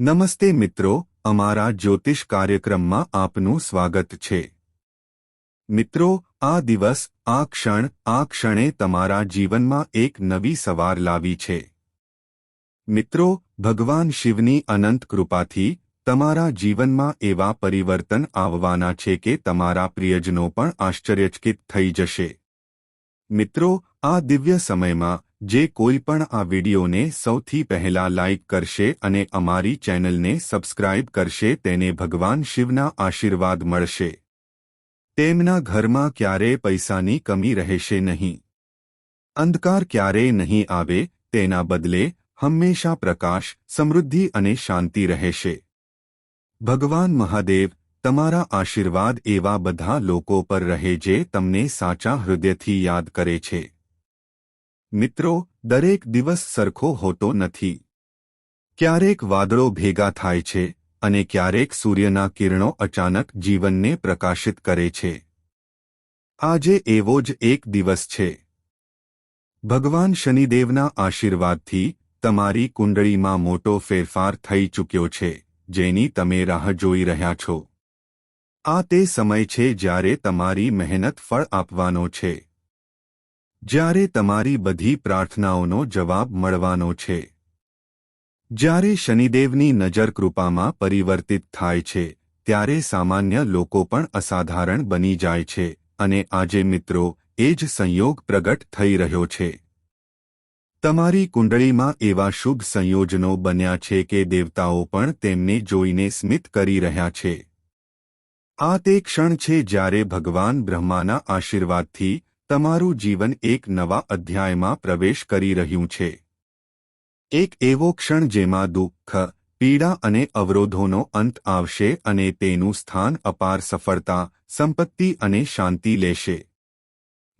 નમસ્તે મિત્રો, અમારા જ્યોતિષ કાર્યક્રમમાં આપનું સ્વાગત છે. મિત્રો, આ દિવસ, આ ક્ષણ, આ ક્ષણે તમારા જીવનમાં એક નવી સવાર લાવી છે. મિત્રો, ભગવાન શિવની અનંત કૃપાથી, તમારા જીવનમાં એવા પરિવર્તન આવવાના છે કે તમારા પ્રિયજનો પણ આશ્ચર્યચકિત થઈ જશે. મિત્રો, આ દિવ્ય સમયમાં જે કોઈ પણ આ વિડીયોને સૌથી પહેલા લાઇક કરશે અને અમારી ચેનલને સબસ્ક્રાઇબ કરશે તેને ભગવાન શિવના આશીર્વાદ મળશે. તેમના ઘરમાં ક્યારેય પૈસાની કમી રહેશે નહીં. અંધકાર ક્યારેય નહીં આવે, તેના બદલે હંમેશા પ્રકાશ, સમૃદ્ધિ અને શાંતિ રહેશે. ભગવાન મહાદેવ, તમારા આશીર્વાદ એવા બધા લોકો પર રહે જે તમને સાચા હૃદયથી યાદ કરે છે. મિત્રો, દરેક દિવસ સરખો હોતો નથી. ક્યારેક વાદળો ભેગા થાય છે અને ક્યારેક સૂર્યના કિરણો અચાનક જીવનને પ્રકાશિત કરે છે. આજે એવો જ એક દિવસ છે. ભગવાન શનિદેવના આશીર્વાદથી તમારી કુંડળીમાં મોટો ફેરફાર થઈ ચૂક્યો છે, જેની તમે રાહ જોઈ રહ્યા છો. આ તે સમય છે જ્યારે તમારી મહેનત ફળ આપવાનો છે. જ્યારે તમારી બધી પ્રાર્થનાઓનો જવાબ મળવાનો છે. જ્યારે શનિદેવની નજર કૃપામાં પરિવર્તિત થાય છે, ત્યારે સામાન્ય લોકો પણ અસાધારણ બની જાય છે અને આજે મિત્રો, એ જ સંયોગ પ્રગટ થઈ રહ્યો છે. તમારી કુંડળીમાં એવા શુભ સંયોજનો બન્યા છે કે દેવતાઓ પણ તેમને જોઈને સ્મિત કરી રહ્યા છે. આ તે ક્ષણ છે જ્યારે ભગવાન બ્રહ્માના આશીર્વાદથી તમારું જીવન એક નવા અધ્યાયમાં પ્રવેશ કરી રહ્યું છે. એક એવો ક્ષણ જેમાં દુઃખ, પીડા અને અવરોધોનો અંત આવશે અને તેનું સ્થાન અપાર સફળતા, સંપત્તિ અને શાંતિ લેશે.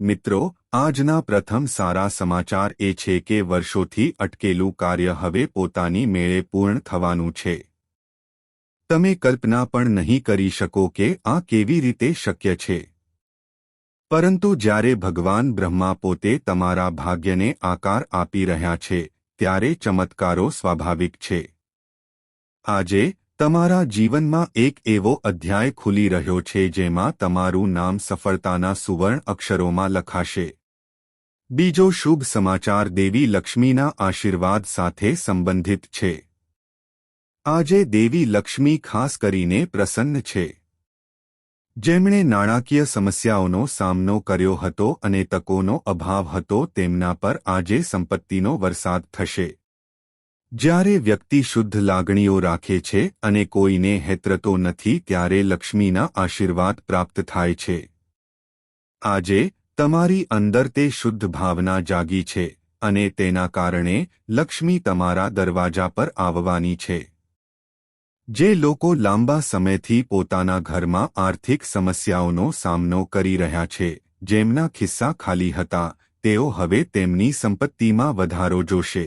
મિત્રો, આજના પ્રથમ સારા સમાચાર એ છે કે વર્ષોથી અટકેલું કાર્ય હવે પોતાની મેળે પૂર્ણ થવાનું છે. તમે કલ્પના પણ નહીં કરી શકો કે આ કેવી રીતે શક્ય છે. પરંતુ જ્યારે ભગવાન બ્રહ્મા પોતે તમારા ભાગ્યને આકાર આપી રહ્યા છે, ત્યારે ચમત્કારો સ્વાભાવિક છે. આજે, તમારા જીવનમાં એક એવો અધ્યાય ખુલી રહ્યો છે જેમાં તમારું નામ સફળતાના સુવર્ણ અક્ષરોમાં લખાશે. બીજો શુભ સમાચાર દેવી લક્ષ્મીના આશીર્વાદ સાથે સંબંધિત છે. આજે દેવી લક્ષ્મી ખાસ કરીને પ્રસન્ન છે. જેમણે નાણાકીય સમસ્યાઓનો સામનો કર્યો હતો અને તકોનો અભાવ હતો તેમના પર આજે સંપત્તિનો વરસાદ થશે. જ્યારે વ્યક્તિ શુદ્ધ લાગણીઓ રાખે છે અને કોઈને હેતરતો નથી ત્યારે લક્ષ્મીના આશીર્વાદ પ્રાપ્ત થાય છે. આજે તમારી અંદર તે શુદ્ધ ભાવના જાગી છે અને તેના કારણે લક્ષ્મી તમારા દરવાજા પર આવવાની છે. જે લોકો લાંબા સમયથી પોતાના ઘરમાં આર્થિક સમસ્યાઓનો સામનો કરી રહ્યા છે, જેમના ખિસ્સા ખાલી હતા, તેઓ હવે તેમની સંપત્તિમાં વધારો જોશે.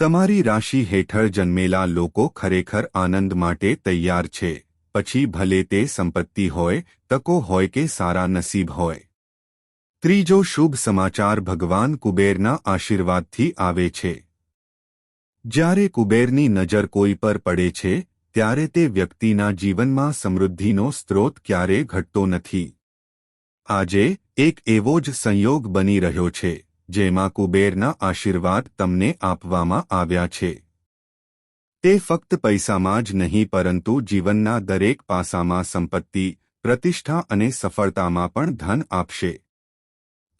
તમારી રાશિ હેઠળ જન્મેલા લોકો ખરેખર આનંદ માટે તૈયાર છે, પછી ભલે તે સંપત્તિ હોય, તકો હોય કે સારા નસીબ હોય. ત્રીજો શુભ સમાચાર ભગવાન કુબેરના આશીર્વાદથી આવે છે. જ્યારે કુબેરની નજર કોઈ પર પડે છે, ત્યારે તે વ્યક્તિના જીવનમાં સમૃદ્ધિનો સ્ત્રોત ક્યારે ઘટતો નથી. આજે, એક એવો જ સંયોગ બની રહ્યો છે, જેમાં કુબેરના આશીર્વાદ તમને આપવામાં આવ્યા છે. તે ફક્ત પૈસામાં જ નહીં, પરંતુ જીવનના દરેક પાસામાં સંપત્તિ, પ્રતિષ્ઠા અને સફળતામાં પણ ધન આપશે.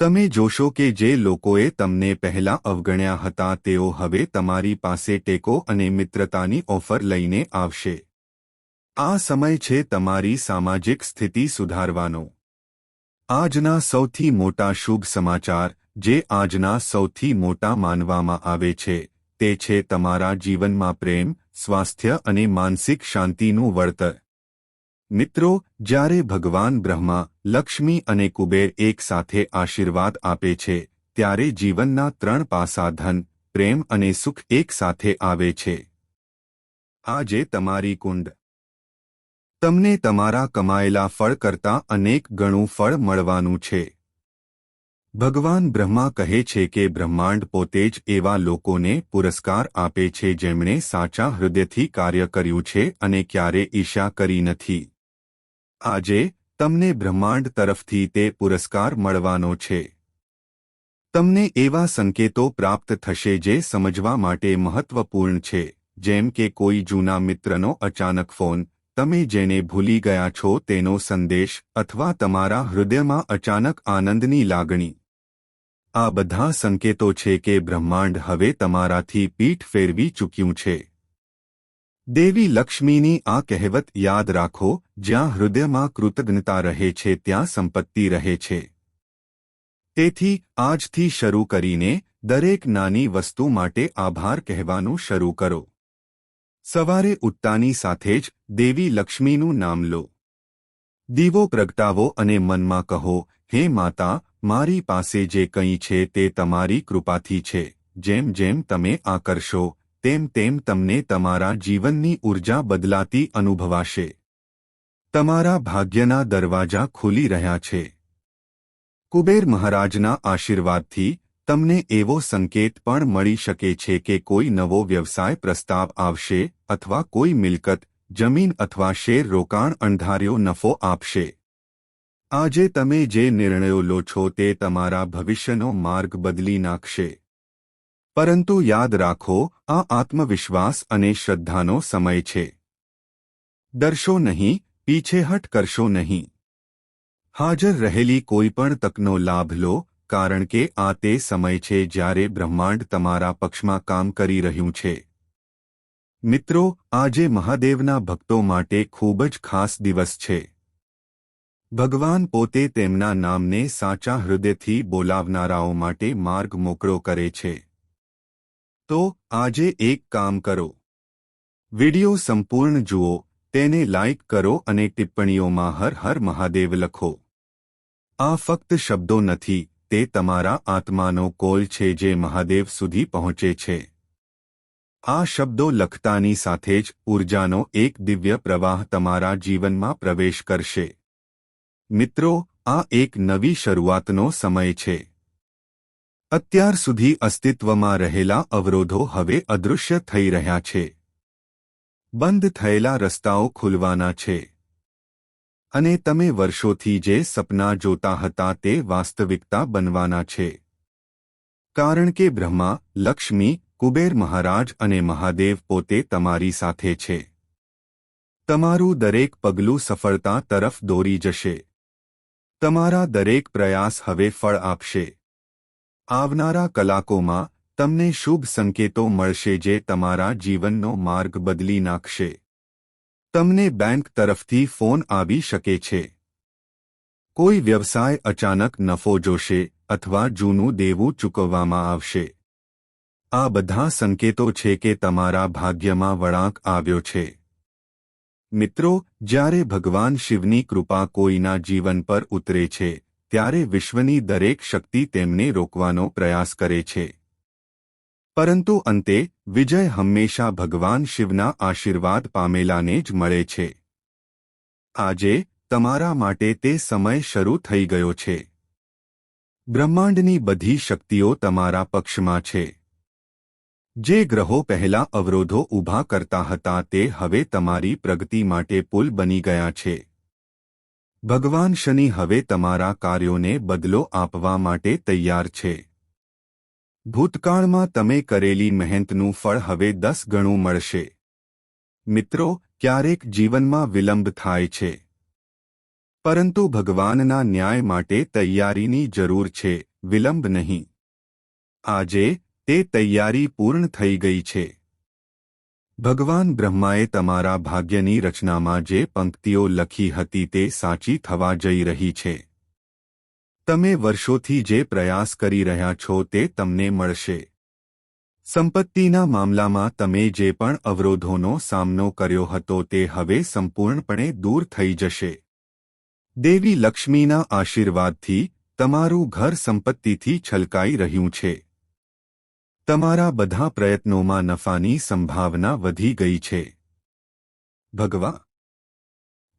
તમે જોશો કે જે લોકોએ તમને પહેલા અવગણ્યા હતા તેઓ હવે તમારી પાસે ટેકો અને મિત્રતાની ઓફર લઈને આવશે. આ સમય છે તમારી સામાજિક સ્થિતિ સુધારવાનો. આજના સૌથી મોટા શુભ સમાચાર, જે આજના સૌથી મોટા માનવામાં આવે છે, તે છે તમારા જીવનમાં પ્રેમ, સ્વાસ્થ્ય અને માનસિક શાંતિનું વળતર. મિત્રો, જ્યારે ભગવાન બ્રહ્મા, લક્ષ્મી અને કુબેર એકસાથે આશીર્વાદ આપે છે, ત્યારે જીવનના ત્રણ પાસા ધન પ્રેમ અને સુખ એકસાથે આવે છે. આજે તમારી કુંડ. તમને તમારા કમાયેલા ફળ કરતાં અનેક ગણું ફળ મળવાનું છે. ભગવાન બ્રહ્મા કહે છે કે બ્રહ્માંડ પોતે જ એવા લોકોને પુરસ્કાર આપે છે જેમણે સાચા હૃદયથી કાર્ય કર્યું છે અને ક્યારે ઈર્ષા કરી નથી. આજે તમને બ્રહ્માંડ તરફથી તે પુરસ્કાર મળવાનો છે. તમને એવા સંકેતો પ્રાપ્ત થશે જે સમજવા માટે મહત્વપૂર્ણ છે, જેમ કે કોઈ જૂના મિત્રનો અચાનક ફોન, તમે જેને ભૂલી ગયા છો તેનો સંદેશ અથવા તમારા હૃદયમાં અચાનક આનંદની લાગણી. આ બધા સંકેતો છે કે બ્રહ્માંડ હવે તમારાથી પીઠ ફેરવી ચૂક્યું છે. દેવી લક્ષ્મીની આ કહેવત યાદ રાખો, જ્યાં હૃદયમાં કૃતજ્ઞતા રહે છે, ત્યાં સંપત્તિ રહે છે. તેથી, આજથી શરૂ કરીને, દરેક નાની વસ્તુ માટે આભાર કહેવાનું શરૂ કરો. સવારે ઉઠતાની સાથે જ, દેવી લક્ષ્મીનું નામ લો. દીવો પ્રગટાવો અને મનમાં કહો, હે માતા, મારી પાસે જે કંઈ છે તે તમારી કૃપાથી છે. જેમ જેમ તમે આ કરશો તેમ તેમ તમને તમારા જીવનની ઊર્જા બદલાતી અનુભવાશે. તમારા ભાગ્યના દરવાજા ખુલી રહ્યા છે. કુબેર મહારાજના આશીર્વાદથી તમને એવો સંકેત પણ મળી શકે છે કે કોઈ નવો વ્યવસાય પ્રસ્તાવ આવશે અથવા કોઈ મિલકત, જમીન અથવા શેર રોકાણ અણધાર્યો નફો આપશે. આજે તમે જે નિર્ણયો લો છો તે તમારા ભવિષ્યનો માર્ગ બદલી નાખશે. પરંતુ યાદ રાખો, આ આત્મવિશ્વાસ અને શ્રદ્ધાનો સમય છે. ડરશો નહીં, પીછેહટ કરશો નહીં. હાજર રહેલી કોઈપણ તકનો લાભ લો, કારણ કે આ તે સમય છે જ્યારે બ્રહ્માંડ તમારા પક્ષમાં કામ કરી રહ્યું છે. મિત્રો, આજે મહાદેવના ભક્તો માટે ખૂબ જ ખાસ દિવસ છે. ભગવાન પોતે તેમના નામને સાચા હૃદયથી બોલાવનારાઓ માટે માર્ગ મોકળો કરે છે. તો આજે એક કામ કરો. વિડિયો સંપૂર્ણ જુઓ, તેને લાઇક કરો અને ટિપ્પણીઓમાં હર હર મહાદેવ લખો. આ ફક્ત શબ્દો નથી, તે તમારા આત્માનો કોલ છે જે મહાદેવ સુધી પહોંચે છે. આ શબ્દો લખતાની સાથે જ ઊર્જાનો એક દિવ્ય પ્રવાહ તમારા જીવનમાં પ્રવેશ કરશે. મિત્રો, આ એક નવી શરૂઆતનો સમય છે. અત્યાર સુધી અસ્તિત્વમાં રહેલા અવરોધો હવે અદૃશ્ય થઈ રહ્યા છે. બંધ થયેલા રસ્તાઓ ખુલવાના છે. અને તમે વર્ષોથી જે સપના જોતા હતા તે વાસ્તવિકતા બનવાના છે. કારણ કે બ્રહ્મા, લક્ષ્મી, કુબેર મહારાજ અને મહાદેવ પોતે તમારી સાથે છે. તમારું દરેક પગલું સફળતા તરફ દોરી જશે. તમારા દરેક પ્રયાસ હવે ફળ આપશે. આવનારા કલાકોમાં તમને શુભ સંકેતો મળશે જે તમારા જીવનનો માર્ગ બદલી નાખશે. તમને બેંક તરફથી ફોન આવી શકે છે. કોઈ વ્યવસાય અચાનક નફો જોશે અથવા જૂનું દેવું ચૂકવવામાં આવશે. આ બધા સંકેતો છે કે તમારા ભાગ્યમાં વળાંક આવ્યો છે. મિત્રો, જ્યારે ભગવાન શિવની કૃપા કોઈના જીવન પર ઉતરે છે ત્યારે વિશ્વની દરેક શક્તિ તેમને રોકવાનો પ્રયાસ કરે છે. પરંતુ અંતે, વિજય હંમેશા ભગવાન શિવના આશીર્વાદ પામેલાને જ મળે છે. આજે, તમારા માટે તે સમય શરૂ થઈ ગયો છે. બ્રહ્માંડની બધી શક્તિઓ તમારા પક્ષમાં છે. જે ગ્રહો પહેલા અવરોધો ઊભા કરતા હતા તે હવે તમારી પ્રગતિ માટે પુલ બની ગયા છે. ભગવાન શનિ હવે તમારા કાર્યોને બદલો આપવા માટે તૈયાર છે. ભૂતકાળમાં તમે કરેલી મહેનતનું ફળ હવે દસ ગણું મળશે. મિત્રો, ક્યારેક જીવનમાં વિલંબ થાય છે. પરંતુ ભગવાનના ન્યાય માટે તૈયારીની જરૂર છે, વિલંબ નહીં. આજે, તે તૈયારી પૂર્ણ થઈ ગઈ છે. ભગવાન બ્રહ્માએ તમારા ભાગ્યની રચનામાં જે પંક્તિઓ લખી હતી તે સાચી થવા જઈ રહી છે. તમે વર્ષોથી જે પ્રયાસ કરી રહ્યા છો તે તમને મળશે. સંપત્તિના મામલામાં તમે જે પણ અવરોધોનો સામનો કર્યો હતો તે હવે સંપૂર્ણપણે દૂર થઈ જશે. દેવી લક્ષ્મીના આશીર્વાદથી તમારું ઘર સંપત્તિથી છલકાઈ રહ્યું છે. તમારા બધા પ્રયત્નોમાં નફાની સંભાવના વધી ગઈ છે. ભગવા,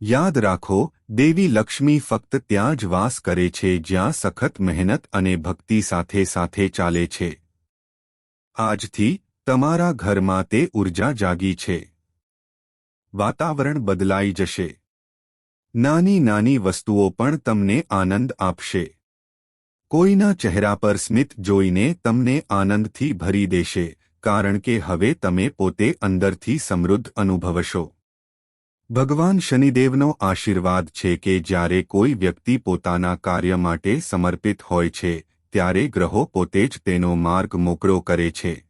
યાદ રાખો, દેવી લક્ષ્મી ફક્ત ત્યાં જ વાસ કરે છે જ્યાં સખત મહેનત અને ભક્તિ સાથે સાથે ચાલે છે. આજથી, તમારા ઘરમાં તે ઊર્જા જાગી છે. વાતાવરણ બદલાઈ જશે. નાની નાની વસ્તુઓ પણ તમને આનંદ આપશે. કોઈના ચહેરા પર સ્મિત જોઈને તમને આનંદથી ભરી દેશે, કારણ કે હવે તમે પોતે અંદરથી સમૃદ્ધ અનુભવશો. ભગવાન શનિદેવનો આશીર્વાદ છે કે જ્યારે કોઈ વ્યક્તિ પોતાના કાર્ય માટે સમર્પિત હોય છે, ત્યારે ગ્રહો પોતે જ તેનો માર્ગ મોકળો કરે છે.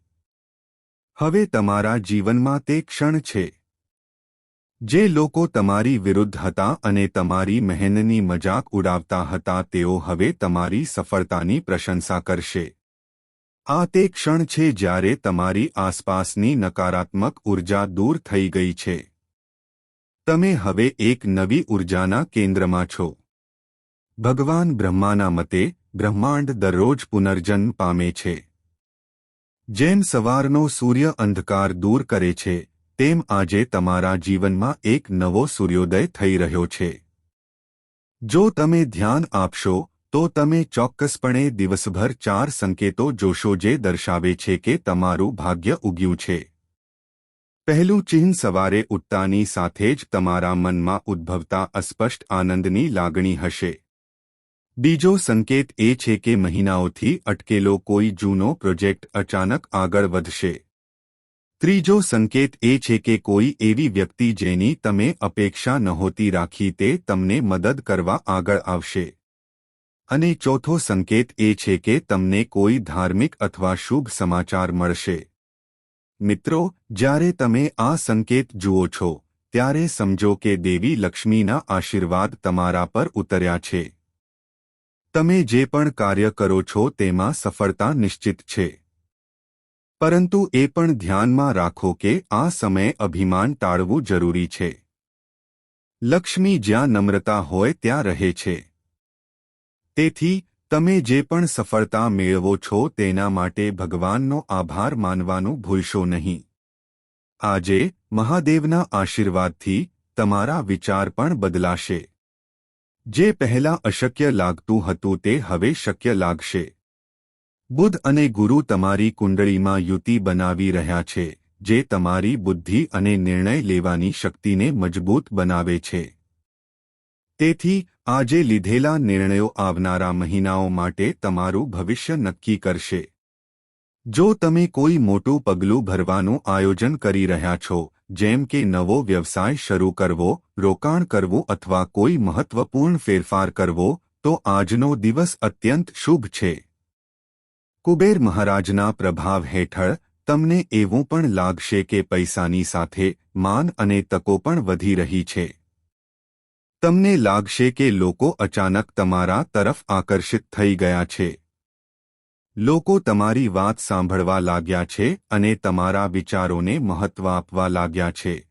હવે તમારા જીવનમાં તે ક્ષણ છે. જે લોકો તમારી વિરુદ્ધ હતા અને તમારી મહેનની મજાક ઉડાવતા હતા, તેઓ હવે તમારી સફળતાની પ્રશંસા કરશે. આ તે ક્ષણ છે જ્યારે તમારી આસપાસની નકારાત્મક ઊર્જા દૂર થઈ ગઈ છે. તમે હવે એક નવી ઊર્જાના કેન્દ્રમાં છો. ભગવાન બ્રહ્માના મતે, બ્રહ્માંડ દરરોજ પુનર્જન્મ પામે છે. જેમ સવારનો સૂર્ય અંધકાર દૂર કરે છે તેમ આજે તમારા જીવનમાં એક નવો સૂર્યોદય થઈ રહ્યો છે. જો તમે ધ્યાન આપશો, તો તમે ચોક્કસપણે દિવસભર ચાર સંકેતો જોશો જે દર્શાવે છે કે તમારું ભાગ્ય ઉગ્યું છે. પહેલું, ચિહ્ન સવારે ઉઠતાની સાથે જ તમારા મનમાં ઉદ્ભવતા અસ્પષ્ટ આનંદની લાગણી હશે. બીજો સંકેત એ છે કે મહિનાઓથી અટકેલો કોઈ જૂનો પ્રોજેક્ટ અચાનક આગળ વધશે. ત્રીજો સંકેત એ છે કે કોઈ એવી વ્યક્તિ જેની તમે અપેક્ષા નહોતી રાખી તે તમને મદદ કરવા આગળ આવશે. અને ચોથો સંકેત એ છે કે તમને કોઈ ધાર્મિક અથવા શુભ સમાચાર મળશે. મિત્રો, જ્યારે તમે આ સંકેત જુઓ છો, ત્યારે સમજો કે દેવી લક્ષ્મીના આશીર્વાદ તમારા પર ઉતર્યા છે. તમે જે પણ કાર્ય કરો છો તેમાં સફળતા નિશ્ચિત છે. પરંતુ એ પણ ધ્યાનમાં રાખો કે આ સમયે અભિમાન ટાળવું જરૂરી છે. લક્ષ્મી જ્યાં નમ્રતા હોય ત્યાં રહે છે. તેથી, તમે જે પણ સફળતા મેળવો છો તેના માટે ભગવાનનો આભાર માનવાનું ભૂલશો નહીં. આજે, મહાદેવના આશીર્વાદથી તમારા વિચાર પણ બદલાશે. જે પહેલા અશક્ય લાગતું હતું તે હવે શક્ય લાગશે. બુધ અને ગુરુ તમારી કુંડળીમાં યુતિ બનાવી રહ્યા છે, જે તમારી બુદ્ધિ અને નિર્ણય લેવાની શક્તિને મજબૂત બનાવે છે. તેથી, આજે લીધેલા નિર્ણયો આવનારા મહિનાઓ માટે તમારું ભવિષ્ય નક્કી કરશે. જો તમે કોઈ મોટું પગલું ભરવાનું આયોજન કરી રહ્યા છો, જેમ કે નવો વ્યવસાય શરૂ કરવો, રોકાણ કરવું અથવા કોઈ મહત્વપૂર્ણ ફેરફાર કરવો, તો આજનો દિવસ અત્યંત શુભ છે. કુબેર મહારાજના પ્રભાવ હેઠળ તમને એવું પણ લાગશે કે પૈસાની સાથે માન અને તકો પણ વધી રહી છે. તમને લાગશે કે લોકો અચાનક તમારા તરફ આકર્ષિત થઈ ગયા છે. લોકો તમારી વાત સાંભળવા લાગ્યા છે અને તમારા વિચારોને મહત્વ આપવા લાગ્યા છે.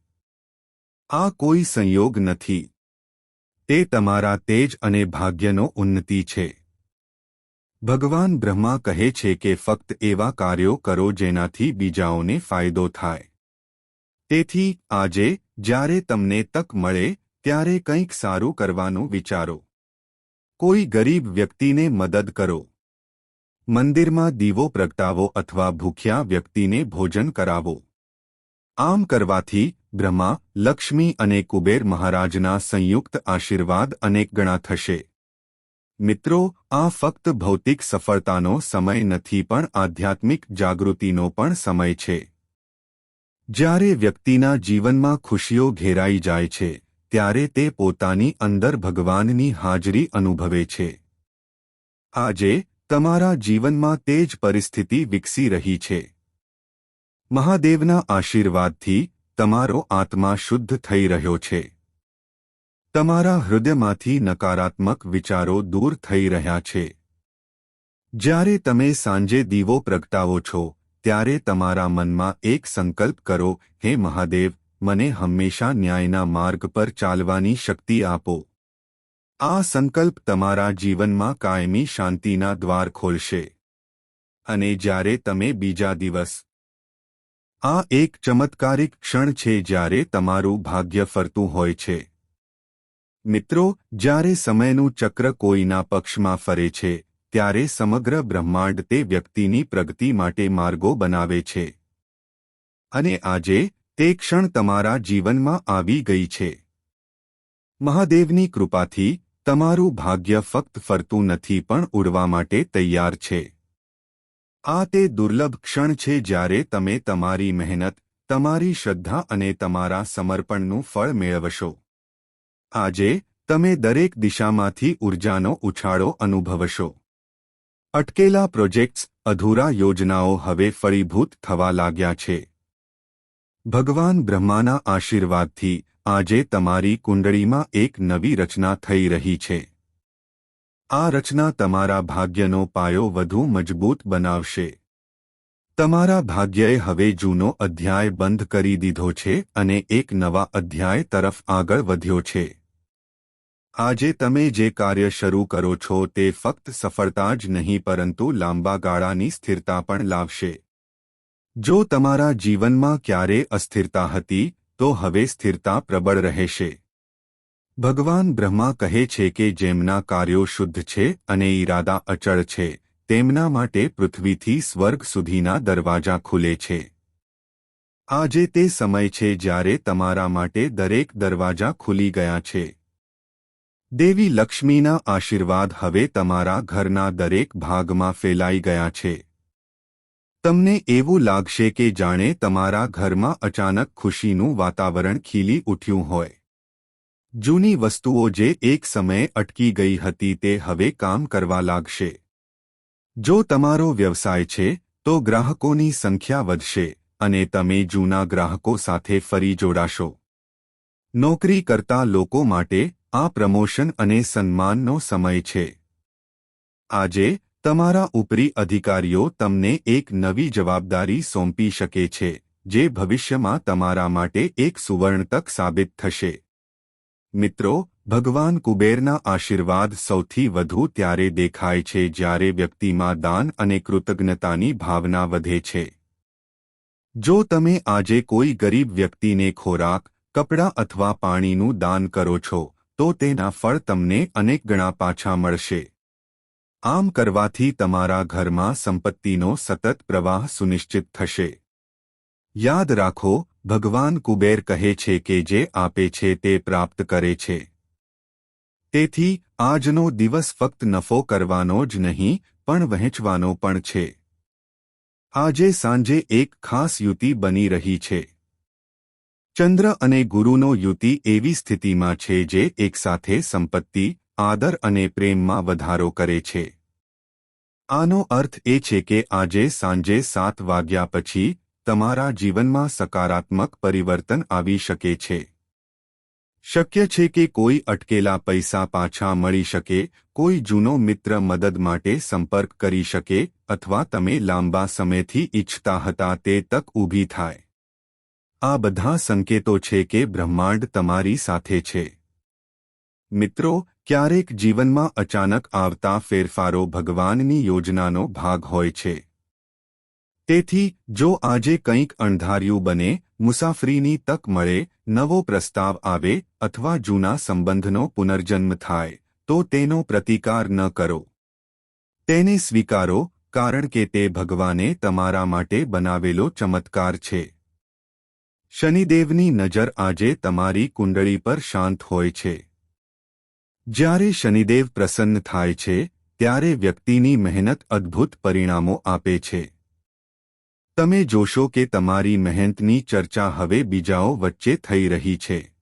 આ કોઈ સંયોગ નથી. તે તમારા તેજ અને ભાગ્યનો ઉન્નતિ છે. ભગવાન બ્રહ્મા કહે છે કે ફક્ત એવા કાર્યો કરો જેનાથી બીજાઓને ફાયદો થાય. તેથી, આજે, જ્યારે તમને તક મળે, ત્યારે કંઈક સારું કરવાનું વિચારો. કોઈ ગરીબ વ્યક્તિને મદદ કરો. મંદિરમાં દીવો પ્રગટાવો અથવા ભૂખ્યા વ્યક્તિને ભોજન કરાવો. આમ કરવાથી, બ્રહ્મા, લક્ષ્મી અને કુબેર મહારાજના સંયુક્ત આશીર્વાદ અનેક ગણા થશે. મિત્રો, આ ફક્ત ભૌતિક સફળતાનો સમય નથી પણ આધ્યાત્મિક જાગૃતિનો પણ સમય છે. જ્યારે વ્યક્તિના જીવનમાં ખુશીઓ ઘેરાઈ જાય છે, ત્યારે તે પોતાની અંદર ભગવાનની હાજરી અનુભવે છે. આજે, તમારા જીવનમાં તે જ પરિસ્થિતિ વિકસી રહી છે. મહાદેવના આશીર્વાદથી તમારો આત્મા શુદ્ધ થઈ રહ્યો છે. તમારા હૃદયમાંથી નકારાત્મક વિચારો દૂર થઈ રહ્યા છે. જ્યારે તમે સાંજે દીવો પ્રગટાવો છો, ત્યારે તમારા મનમાં એક સંકલ્પ કરો, હે મહાદેવ, મને હંમેશા ન્યાયના માર્ગ પર ચાલવાની શક્તિ આપો. આ સંકલ્પ તમારા જીવનમાં કાયમી શાંતિના દ્વાર ખોલશે. અને જ્યારે તમે બીજા દિવસ, આ એક ચમત્કારિક ક્ષણ છે જ્યારે તમારું ભાગ્ય ફરતું હોય છે. મિત્રો, જ્યારે સમયનું ચક્ર કોઈના પક્ષમાં ફરે છે, ત્યારે સમગ્ર બ્રહ્માંડ તે વ્યક્તિની પ્રગતિ માટે માર્ગો બનાવે છે. અને આજે, તે ક્ષણ તમારા જીવનમાં આવી ગઈ છે. મહાદેવની કૃપાથી, તમારું ભાગ્ય ફક્ત ફરતું નથી પણ ઉડવા માટે તૈયાર છે. આ તે દુર્લભ ક્ષણ છે જ્યારે તમે તમારી મહેનત, તમારી શ્રદ્ધા અને તમારા સમર્પણનું ફળ મેળવશો. આજે તમે દરેક દિશામાંથી ઉર્જાનો ઉછાળો અનુભવશો. અટકેલા પ્રોજેક્ટ્સ, અધૂરા યોજનાઓ હવે ફળીભૂત થવા લાગ્યા છે. ભગવાન બ્રહ્માના આશીર્વાદથી આજે તમારી કુંડળીમાં એક નવી રચના થઈ રહી છે. આ રચના તમારા ભાગ્યનો પાયો વધુ મજબૂત બનાવશે. તમારા ભાગ્યએ હવે જૂનો અધ્યાય બંધ કરી દીધો છે અને એક નવા અધ્યાય તરફ આગળ વધ્યો છે. આજે તમે જે કાર્ય શરૂ કરો છો તે ફક્ત સફળતા જ નહીં, પરંતુ લાંબા ગાળાની સ્થિરતા પણ લાવશે. જો તમારા જીવનમાં ક્યારે અસ્થિરતા હતી, તો હવે સ્થિરતા પ્રબળ રહેશે. ભગવાન બ્રહ્મા કહે છે કે જેમના કાર્યો શુદ્ધ છે અને ઈરાદા અચળ છે, તેમના માટે પૃથ્વીથી સ્વર્ગ સુધીના દરવાજા ખુલે છે. આજે તે સમય છે જ્યારે તમારા માટે દરેક દરવાજા ખુલી ગયા છે. દેવી લક્ષ્મીના આશીર્વાદ હવે તમારા ઘરના દરેક ભાગમાં ફેલાઈ ગયા છે. તમને એવું લાગશે કે જાણે તમારા ઘરમાં અચાનક ખુશીનું વાતાવરણ ખીલી ઉઠ્યું હોય. જૂની વસ્તુઓ જે એક સમયે અટકી ગઈ હતી તે હવે કામ કરવા લાગશે. જો તમારો વ્યવસાય છે, તો ગ્રાહકોની સંખ્યા વધશે અને તમે જૂના ગ્રાહકો સાથે ફરી જોડાશો. નોકરી કરતા લોકો માટે આ પ્રમોશન અને સન્માનનો સમય છે. આજે, તમારા ઉપરી અધિકારીઓ તમને એક નવી જવાબદારી સોંપી શકે છે, જે ભવિષ્યમાં તમારા માટે એક સુવર્ણ તક સાબિત થશે. મિત્રો, ભગવાન કુબેરના આશીર્વાદ સૌથી વધુ ત્યારે દેખાય છે જ્યારે વ્યક્તિમાં દાન અને કૃતજ્ઞતાની ભાવના વધે છે. જો તમે આજે કોઈ ગરીબ વ્યક્તિને ખોરાક, કપડાં અથવા પાણીનું દાન કરો છો તો તેના ફળ તમને અનેક ગણા પાછા મળશે. આમ કરવાથી તમારા ઘરમાં સંપત્તિનો સતત પ્રવાહ સુનિશ્ચિત થશે. યાદ રાખો, ભગવાન કુબેર કહે છે કે જે આપે છે તે પ્રાપ્ત કરે છે. તેથી, આજનો દિવસ ફક્ત નફો કરવાનો જ નહીં, પણ વહેંચવાનો પણ છે. આજે સાંજે એક ખાસ યુતિ બની રહી છે. ચંદ્ર અને ગુરુનો યુતિ એવી સ્થિતિમાં છે જે એકસાથે સંપત્તિ, આદર અને પ્રેમમાં વધારો કરે છે. આનો અર્થ એ છે કે આજે સાંજે સાત વાગ્યા પછી તમારા જીવનમાં સકારાત્મક પરિવર્તન આવી શકે છે. શક્ય છે કે કોઈ અટકેલા પૈસા પાછા મળી શકે, કોઈ જૂનો મિત્ર મદદ માટે સંપર્ક કરી શકે, અથવા તમે લાંબા સમયથી ઇચ્છતા હતા તે તક ઊભી થાય. આ બધા સંકેતો છે કે બ્રહ્માંડ તમારી સાથે છે. મિત્રો, ક્યારેક જીવનમાં અચાનક આવતા ફેરફારો ભગવાનની યોજનાનો ભાગ હોય છે. તેથી, જો આજે કંઈક અણધાર્યું બને, મુસાફરીની તક મળે, નવો પ્રસ્તાવ આવે, અથવા જૂના સંબંધનો પુનર્જન્મ થાય, તો તેનો પ્રતિકાર ન કરો. તેને સ્વીકારો, કારણ કે તે ભગવાને તમારા માટે બનાવેલો ચમત્કાર છે. શનિદેવની નજર આજે તમારી કુંડળી પર શાંત હોય છે. જ્યારે શનિદેવ પ્રસન્ન થાય છે, ત્યારે વ્યક્તિની મહેનત અદ્ભુત પરિણામો આપે છે. તમે જોશો કે તમારી મહેનતની ચર્ચા હવે બીજાઓ વચ્ચે થઈ રહી છે.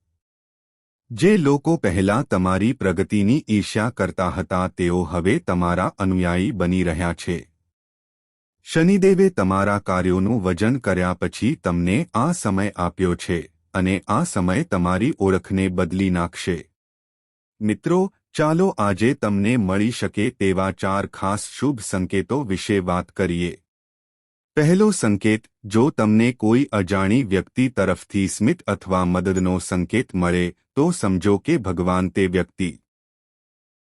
જે લોકો પહેલા તમારી પ્રગતિની ઈર્ષ્યા કરતા હતા, તેઓ હવે તમારા અનુયાયી બની રહ્યા છે. શનિદેવે તમારા કાર્યોનું વજન કર્યા પછી તમને આ સમય આપ્યો છે અને આ સમય તમારી ઓળખને બદલી નાખશે. મિત્રો, ચાલો આજે તમને મળી શકે તેવા ચાર ખાસ શુભ સંકેતો વિશે વાત કરીએ. પહેલો સંકેત, જો તમને કોઈ અજાણી વ્યક્તિ તરફથી સ્મિત અથવા મદદનો સંકેત મળે, તો સમજો કે ભગવાન તે વ્યક્તિ